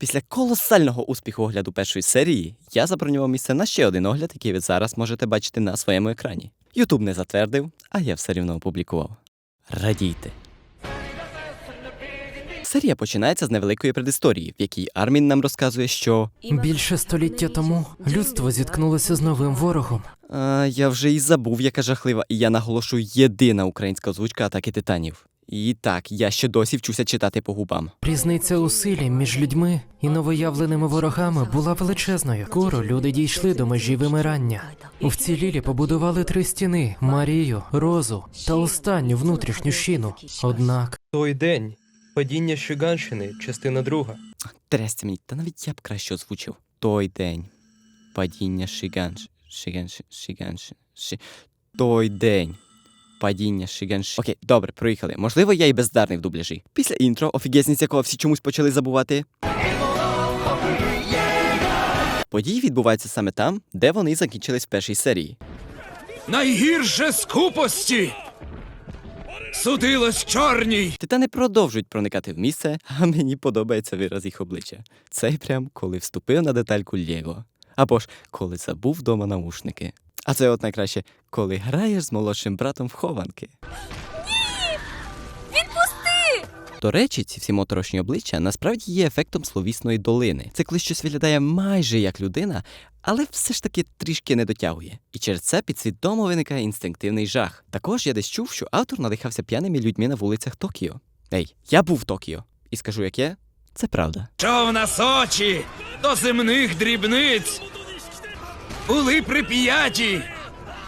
Після колосального успіху огляду першої серії я забронював місце на ще один огляд, який ви зараз можете бачити на своєму екрані. Ютуб не затвердив, а я все рівно опублікував. Радійте. Серія починається з невеликої предісторії, в якій Армін нам розказує, що Більше століття тому людство зіткнулося з новим ворогом. а, я вже і забув, яка жахлива, і я наголошую єдина українська озвучка атаки титанів. І так, я ще досі вчуся читати по губам. Різниця у силі між людьми і новоявленими ворогами була величезною. Скоро люди дійшли до межі вимирання. У вцілілі побудували три стіни: Марію, Розу та останню внутрішню щіну. Однак Той день. Падіння Щиганщини, частина друга. Трясся мені, та навіть я б краще озвучив. Той день. Падіння Шиганш. Шиганш. Шиганш. Ши... Той день. Падіння Шиганш. Окей, добре, проїхали. Можливо, я і бездарний в дубляжі. Після інтро, офігезність якого всі чомусь почали забувати. Події відбуваються саме там, де вони закінчились в першій серії. Найгірше скупості! Судилось чорній! Титани продовжують проникати в місце, а мені подобається вираз їх обличчя. Це прям коли вступив на детальку Лєго. Або ж коли забув вдома наушники. А це от найкраще, коли граєш з молодшим братом в хованки. До речі, ці всі моторошні обличчя насправді є ефектом словісної долини. Це коли щось виглядає майже як людина, але все ж таки трішки не дотягує. І через це підсвідомо виникає інстинктивний жах. Також я десь чув, що автор надихався п'яними людьми на вулицях Токіо. Ей, я був в Токіо. І скажу, як є, це правда. Що в нас очі до земних дрібниць? Були прип'яті!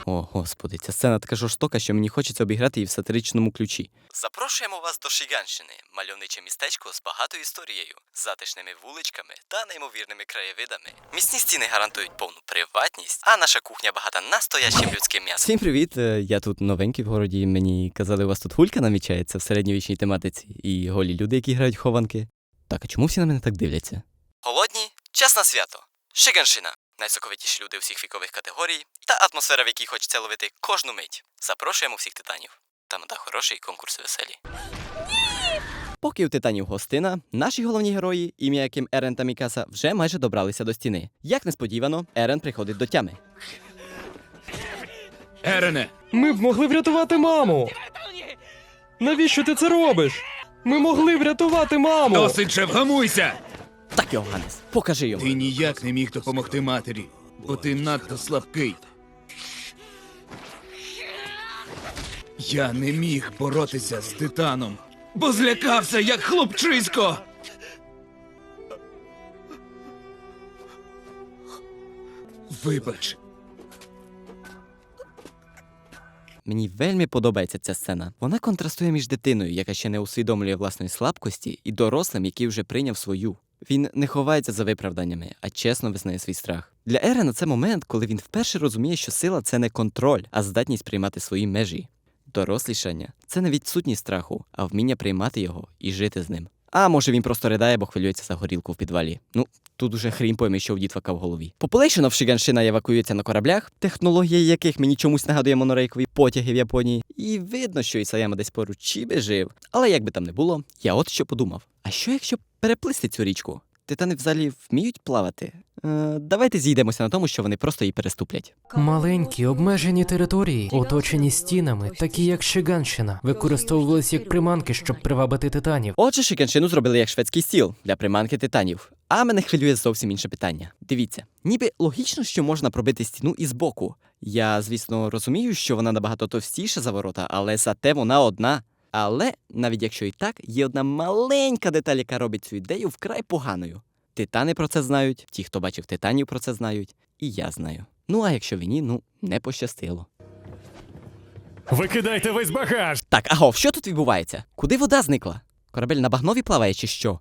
О, господи, ця сцена така жорстока, що мені хочеться обіграти її в сатиричному ключі. Запрошуємо вас до Шиганщини, мальовниче містечко з багатою історією, затишними вуличками та неймовірними краєвидами. Міцні стіни гарантують повну приватність, а наша кухня багата настоящим людським м'ясом. Всім привіт! е, Я тут новенький в городі. Мені казали, у вас тут гулька намічається в середньовічній тематиці, і голі люди, які грають хованки. Так, а чому всі на мене так дивляться? Голодні, час на свято. Шиганщина. Найсоковитіші люди всіх вікових категорій та атмосфера, в якій хочеться ловити кожну мить. Запрошуємо всіх титанів. Там да хороший конкурс веселі. Поки у титанів гостина, наші головні герої, ім'я яким Ерен та Мікаса, вже майже добралися до стіни. Як несподівано, Ерен приходить до тями. Ерене, Ми б могли врятувати маму. Навіщо ти це робиш? Ми могли врятувати маму. досить же вгамуйся! Так, Йоганнес, покажи йому. Ти ніяк не міг допомогти матері, бо ти надто слабкий. Я не міг боротися з титаном, бо злякався, як хлопчисько. Вибач, Мені вельми подобається ця сцена. Вона контрастує між дитиною, яка ще не усвідомлює власної слабкості, і дорослим, який вже прийняв свою. Він не ховається за виправданнями, а чесно визнає свій страх. Для Ерена це момент, коли він вперше розуміє, що сила це не контроль, а здатність приймати свої межі. Дорослішання це не відсутність страху, а вміння приймати його і жити з ним. А може він просто ридає, бо хвилюється за горілку в підвалі. Ну, тут уже хрім пойми, що в дітвака в голові. Population of Shiganshina евакуюється на кораблях, технології яких мені чомусь нагадує монорейкові потяги в Японії. І видно, що Ісаяма десь поруч би жив. Але як би там не було, я от що подумав: а що якщо переплисти цю річку? Титани взагалі вміють плавати? Е, давайте зійдемося на тому, що вони просто її переступлять. маленькі обмежені території, оточені стінами, такі як Шиганщина, використовувалися як приманки, щоб привабити титанів. Отже, Шиканшину зробили як шведський стіл для приманки титанів. А мене хвилює зовсім інше питання. Дивіться, ніби логічно, що можна пробити стіну із боку. Я, звісно, розумію, що вона набагато товстіша за ворота, але зате вона одна. Але навіть якщо і так, є одна маленька деталь, яка робить цю ідею вкрай поганою. Титани про це знають, ті, хто бачив титанів, про це знають, і я знаю. Ну а якщо він ну не пощастило. Викидайте весь багаж! Так, агов, що тут відбувається? Куди вода зникла? Корабель на багнові плаває чи що?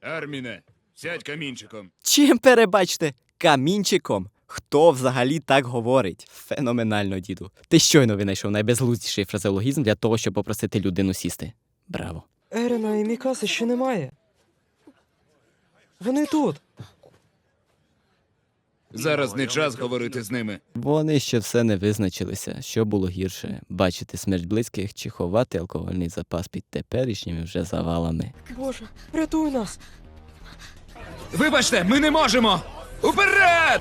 Арміне, сядь камінчиком. Чим перебачте? Камінчиком. Хто взагалі так говорить? Феноменально, діду. Ти щойно винайшов найбезглуздіший фразеологізм для того, щоб попросити людину сісти. Браво. Ерена і Мікаси ще немає. Вони тут. Зараз не час говорити з ними. Вони ще все не визначилися, що було гірше бачити смерть близьких чи ховати алкогольний запас під теперішніми вже завалами. Боже, рятуй нас. Вибачте, ми не можемо! Уперед!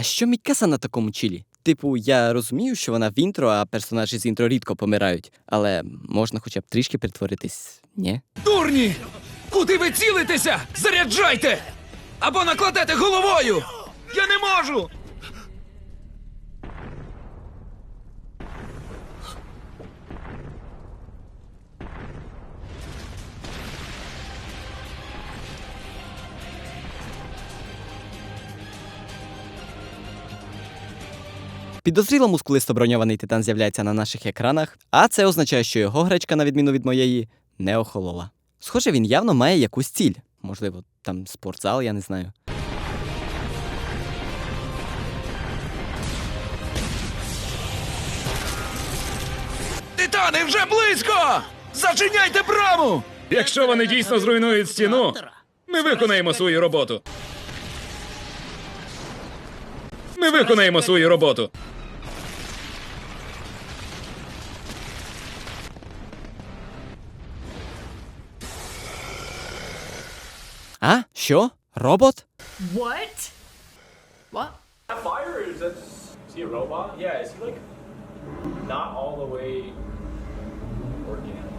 А що Мікеса на такому чилі? Типу, я розумію, що вона в інтро, а персонажі з інтро рідко помирають, але можна хоча б трішки притворитись, ні? Дурні! Куди ви цілитеся? Заряджайте! Або накладете головою! Я не можу! Підозріло мускулисто броньований титан з'являється на наших екранах, а це означає, що його гречка, на відміну від моєї, не охолола. Схоже, він явно має якусь ціль. Можливо, там спортзал, я не знаю. Титани вже близько! Зачиняйте браму! Якщо вони дійсно зруйнують стіну, ми виконаємо свою роботу. Ми виконаємо свою роботу. А? Що? Робот? What? What? fire is that is he a robot? Yeah, is he like not all the way organic?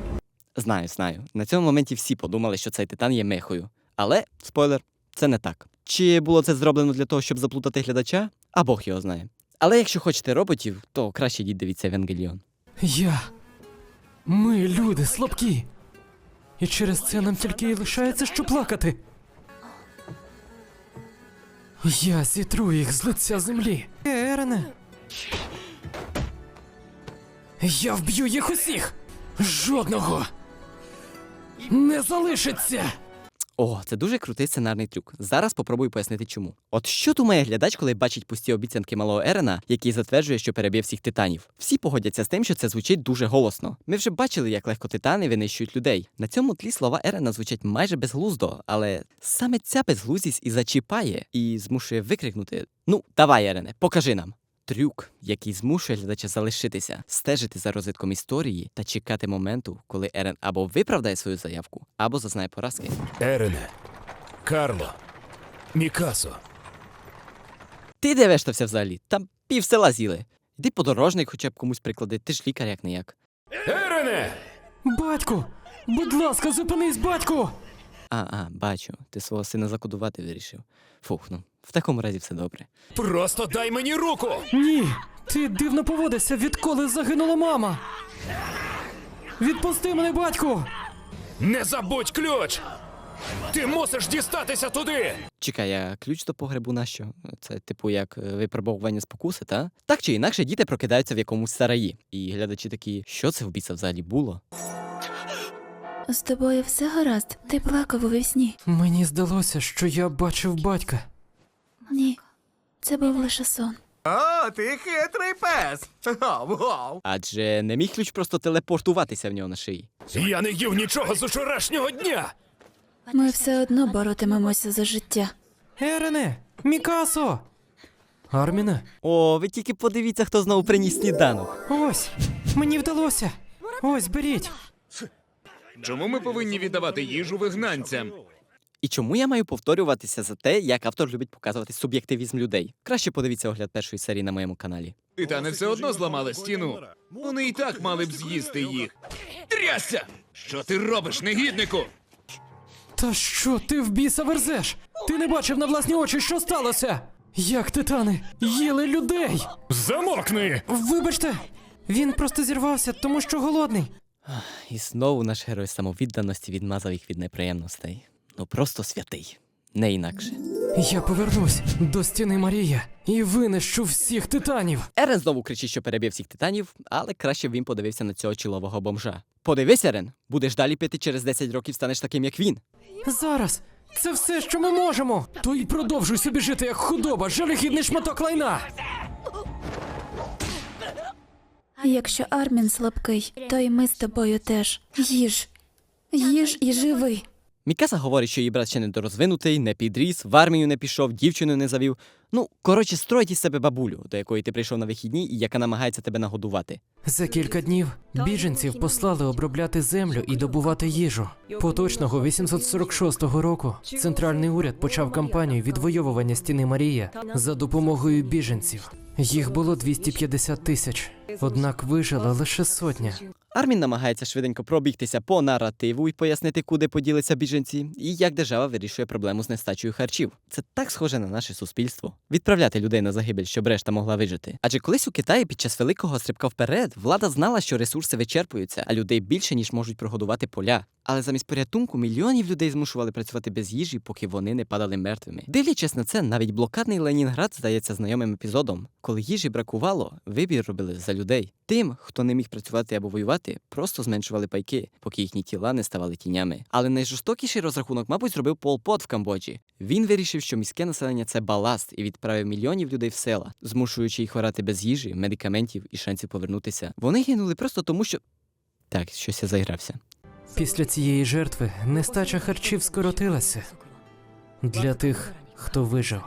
Знаю, знаю. На цьому моменті всі подумали, що цей титан є мехою. Але, спойлер, це не так. Чи було це зроблено для того, щоб заплутати глядача? А Бог його знає. Але якщо хочете роботів, то краще йдіть дивіться Евангеліон. Я. Ми, люди, слабкі. І через це нам тільки і лишається, що плакати. Я зітру їх з лиця землі. Ерене. Я вб'ю їх усіх. Жодного. Не залишиться. О, це дуже крутий сценарний трюк. Зараз попробую пояснити чому. От що думає глядач, коли бачить пусті обіцянки малого Ерена, який затверджує, що переб'є всіх титанів. Всі погодяться з тим, що це звучить дуже голосно. Ми вже бачили, як легко титани винищують людей. На цьому тлі слова Ерена звучать майже безглуздо, але саме ця безглуздість і зачіпає, і змушує викрикнути: Ну, давай, Ерене, покажи нам. Трюк, який змушує глядача залишитися, стежити за розвитком історії та чекати моменту, коли Ерен або виправдає свою заявку, або зазнає поразки. Ерене, Карло, Мікасо. Ти де вештався взагалі? Там пів села з'їли. Йди подорожник хоча б комусь приклади, ти ж лікар як не як. Ерене! Батьку! Будь ласка, зупинись, батьку! А, а, бачу, ти свого сина закодувати вирішив. Фух, ну, в такому разі все добре. Просто дай мені руку! Ні! Ти дивно поводишся, відколи загинула мама! Відпусти мене, батьку! Не забудь ключ! Ти мусиш дістатися туди! Чекай, а ключ до погребу нащо? Це типу як е, випробовування спокуси, та? Так чи інакше діти прокидаються в якомусь сараї. І глядачі такі, що це в біса взагалі було? З тобою все гаразд? Ти плакав у вісні? Мені здалося, що я бачив батька. Ні, це був лише сон. О, ти хитрий пес. Вау. Адже не міг ключ просто телепортуватися в нього на шиї. Я не їв нічого з учорашнього дня! Ми все одно боротимемося за життя. Ерене! Мікасо! Арміне, О, ви тільки подивіться, хто знову приніс сніданок. ось! Мені вдалося! Ось, беріть! Чому ми повинні віддавати їжу вигнанцям? І чому я маю повторюватися за те, як автор любить показувати суб'єктивізм людей? Краще подивіться огляд першої серії на моєму каналі. Титани все одно зламали стіну. Вони і так мали б з'їсти їх. Трясся! Що ти робиш, негіднику? Та що ти в біса верзеш? Ти не бачив на власні очі, що сталося? Як титани їли людей? Замовкни! Вибачте, він просто зірвався, тому що голодний. І знову наш герой самовідданості відмазав їх від неприємностей. Ну просто святий, не інакше. Я повернусь до стіни Марія і винищу всіх титанів. Ерен знову кричить, що переб'є всіх титанів, але краще б він подивився на цього чолового бомжа. Подивись, Ерен, будеш далі пити через 10 років станеш таким, як він. Зараз це все, що ми можемо. То й продовжуй собі жити як худоба, жалюгідний шматок лайна. А Якщо Армін слабкий, то і ми з тобою теж. Їж. Їж і живи. Мікаса говорить, що її брат ще недорозвинутий, не підріс, в армію не пішов, дівчину не завів. Ну, коротше, строїть із себе бабулю, до якої ти прийшов на вихідні і яка намагається тебе нагодувати. За кілька днів біженців послали обробляти землю і добувати їжу. Поточного 846 року центральний уряд почав кампанію відвоювання стіни Марія за допомогою біженців. Їх було 250 тисяч, однак вижила лише сотня. Армін намагається швиденько пробігтися по наративу і пояснити, куди поділися біженці, і як держава вирішує проблему з нестачею харчів. Це так схоже на наше суспільство. Відправляти людей на загибель, щоб решта могла вижити. Адже колись у Китаї під час великого стрибка вперед влада знала, що ресурси вичерпуються, а людей більше ніж можуть прогодувати поля. Але замість порятунку мільйонів людей змушували працювати без їжі, поки вони не падали мертвими. Дивлячись на це, навіть блокадний Ленінград здається знайомим епізодом. Коли їжі бракувало, вибір робили за людей. Тим, хто не міг працювати або воювати, просто зменшували пайки, поки їхні тіла не ставали тінями. Але найжорстокіший розрахунок, мабуть, зробив Пол Пот в Камбоджі. Він вирішив, що міське населення це баласт і відправив мільйонів людей в села, змушуючи їх орати без їжі, медикаментів і шансів повернутися. Вони гинули просто тому, що так, щось я заігрався. Після цієї жертви нестача харчів скоротилася для тих, хто вижив.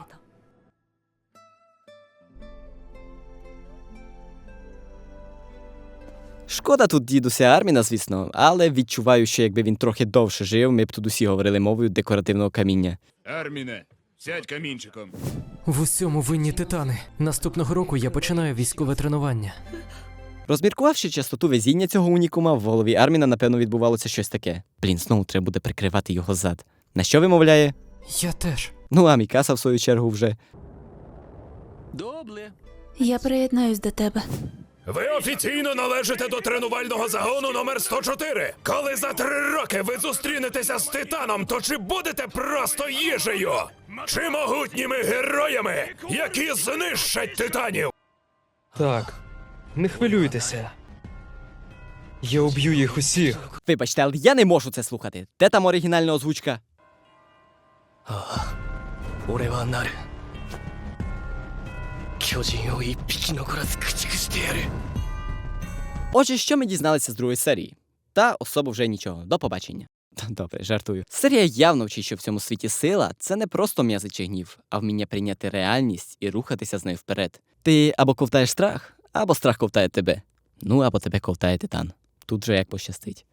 Шкода тут дідуся Арміна, звісно, але відчуваю, що якби він трохи довше жив, ми б тут усі говорили мовою декоративного каміння. Арміне, сядь камінчиком. В усьому винні титани. Наступного року я починаю військове тренування. Розміркувавши частоту везіння цього унікума, в голові Арміна, напевно, відбувалося щось таке. Блін, знову треба буде прикривати його зад. На що вимовляє? Я теж. Ну, а Мікаса, в свою чергу, вже. Я приєднаюсь до тебе. Ви офіційно належите до тренувального загону номер 104. Коли за три роки ви зустрінетеся з титаном, то чи будете просто їжею? Чи могутніми героями, які знищать титанів? Так, не хвилюйтеся. Я уб'ю їх усіх. Вибачте, але я не можу це слухати. Де там оригінальна озвучка? Отже, що ми дізналися з другої серії? Та особо вже нічого. До побачення. Добре, жартую. Серія явно вчить, що в цьому світі сила це не просто м'язи чи гнів, а вміння прийняти реальність і рухатися з нею вперед. Ти або ковтаєш страх, або страх ковтає тебе. Ну або тебе ковтає титан. Тут же як пощастить.